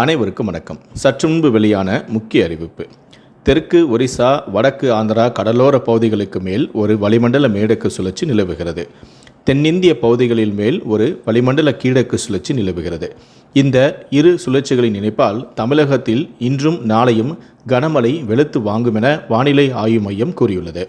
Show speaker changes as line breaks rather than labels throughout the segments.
அனைவருக்கும் வணக்கம். சற்று முன்பு வெளியான முக்கிய அறிவிப்பு. தெற்கு ஒரிசா வடக்கு ஆந்திரா கடலோர பகுதிகளுக்கு மேல் ஒரு வளிமண்டல மேடக்கு சுழற்சி நிலவுகிறது. தென்னிந்திய பகுதிகளில் மேல் ஒரு வளிமண்டல கீழக்கு சுழற்சி நிலவுகிறது. இந்த இரு சுழற்சிகளின் இணைப்பால் தமிழகத்தில் இன்றும் நாளையும் கனமழை வெளுத்து வாங்கும் என வானிலை ஆய்வு மையம் கூறியுள்ளது.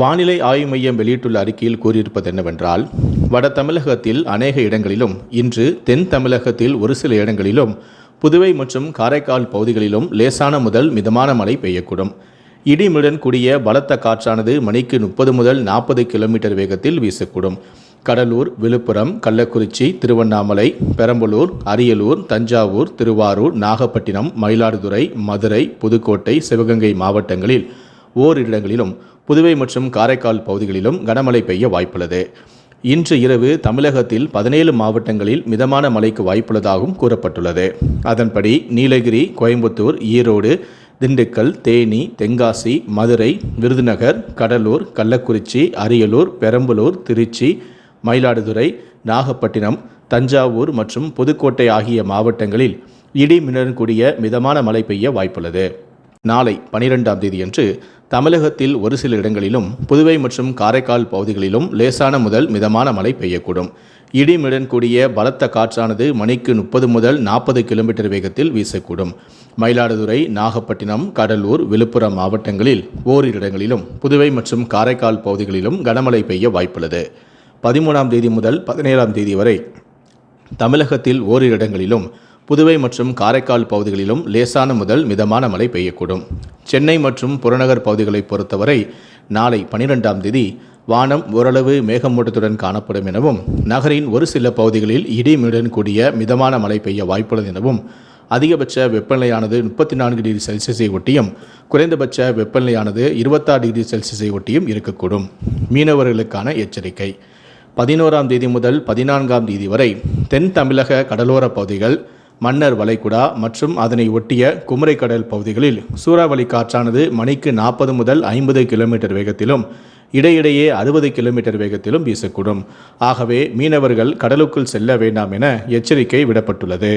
வானிலை ஆய்வு மையம் வெளியிட்டுள்ள அறிக்கையில் கூறியிருப்பது என்னவென்றால் வட தமிழகத்தில் அநேக இடங்களிலும் இன்று தென் தமிழகத்தில் ஒரு சில இடங்களிலும் புதுவை மற்றும் காரைக்கால் பகுதிகளிலும் லேசான முதல் மிதமான மழை பெய்யக்கூடும். இடிமுடன் கூடிய பலத்த காற்றானது மணிக்கு முப்பது முதல் நாற்பது கிலோமீட்டர் வேகத்தில் வீசக்கூடும். கடலூர் விழுப்புரம் கள்ளக்குறிச்சி திருவண்ணாமலை பெரம்பலூர் அரியலூர் தஞ்சாவூர் திருவாரூர் நாகப்பட்டினம் மயிலாடுதுறை மதுரை புதுக்கோட்டை சிவகங்கை மாவட்டங்களில் ஓரிடங்களிலும் புதுவை மற்றும் காரைக்கால் பகுதிகளிலும் கனமழை பெய்ய வாய்ப்புள்ளது. இன்று இரவு தமிழகத்தில் பதினேழு மாவட்டங்களில் மிதமான மழைக்கு வாய்ப்புள்ளதாகவும் கூறப்பட்டுள்ளது. அதன்படி நீலகிரி கோயம்புத்தூர் ஈரோடு திண்டுக்கல் தேனி தென்காசி மதுரை விருதுநகர் கடலூர் கள்ளக்குறிச்சி அரியலூர் பெரம்பலூர் திருச்சி மயிலாடுதுறை நாகப்பட்டினம் தஞ்சாவூர் மற்றும் புதுக்கோட்டை ஆகிய மாவட்டங்களில் இடி மின்னலுடன் கூடிய மிதமான மழை பெய்ய வாய்ப்புள்ளது. நாளை பனிரெண்டாம் தேதியன்று தமிழகத்தில் ஒரு சில இடங்களிலும் புதுவை மற்றும் காரைக்கால் பகுதிகளிலும் லேசான முதல் மிதமான மழை பெய்யக்கூடும். இடிமுடன் கூடிய பலத்த காற்றானது மணிக்கு முப்பது முதல் நாற்பது கிலோமீட்டர் வேகத்தில் வீசக்கூடும். மயிலாடுதுறை நாகப்பட்டினம் கடலூர் விழுப்புரம் மாவட்டங்களில் ஓரிரு இடங்களிலும் புதுவை மற்றும் காரைக்கால் பகுதிகளிலும் கனமழை பெய்ய வாய்ப்புள்ளது. பதிமூணாம் தேதி முதல் பதினேழாம் தேதி வரை தமிழகத்தில் ஓரிரு இடங்களிலும் புதுவை மற்றும் காரைக்கால் பகுதிகளிலும் லேசான முதல் மிதமான மழை பெய்யக்கூடும். சென்னை மற்றும் புறநகர் பகுதிகளை பொறுத்தவரை நாளை பனிரெண்டாம் தேதி வானம் ஓரளவு மேகமூட்டத்துடன் காணப்படும் எனவும் நகரின் ஒரு சில பகுதிகளில் இடிமுடன் கூடிய மிதமான மழை பெய்ய வாய்ப்புள்ளது எனவும் அதிகபட்ச வெப்பநிலையானது முப்பத்தி நான்கு டிகிரி செல்சியஸை ஒட்டியும் குறைந்தபட்ச வெப்பநிலையானது இருபத்தாறு டிகிரி செல்சியஸை ஒட்டியும் இருக்கக்கூடும். மீனவர்களுக்கான எச்சரிக்கை. பதினோராம் தேதி முதல் பதினான்காம் தேதி வரை தென் தமிழக கடலோரப் பகுதிகள் மன்னர் வளைகுடா மற்றும் அதனை ஒட்டிய குமரிக்கடல் பகுதிகளில் சூறாவளி காற்றானது மணிக்கு நாற்பது முதல் ஐம்பது கிலோமீட்டர் வேகத்திலும் இடையிடையே அறுபது கிலோமீட்டர் வேகத்திலும் வீசக்கூடும். ஆகவே மீனவர்கள் கடலுக்குள் செல்ல வேண்டாம் என எச்சரிக்கை விடப்பட்டுள்ளது.